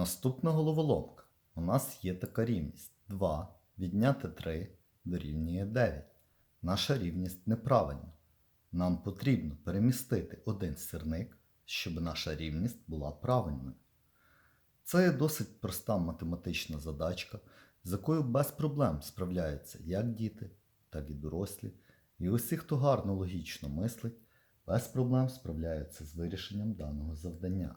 Наступна головоломка. У нас є така рівність 2 відняти 3 дорівнює 9. Наша рівність неправильна. Нам потрібно перемістити один сірник, щоб наша рівність була правильною. Це є досить проста математична задачка, з якою без проблем справляються як діти, так і дорослі. І усі, хто гарно логічно мислить, без проблем справляються з вирішенням даного завдання.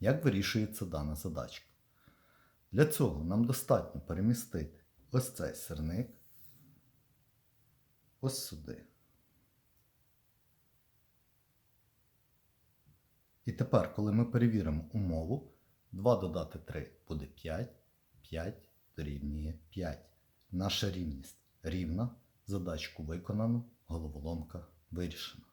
Як вирішується дана задачка? Для цього нам достатньо перемістити ось цей сирник ось сюди. І тепер, коли ми перевіримо умову, 2 додати 3 буде 5, 5 дорівнює 5. Наша рівність рівна, задачку виконано, головоломка вирішена.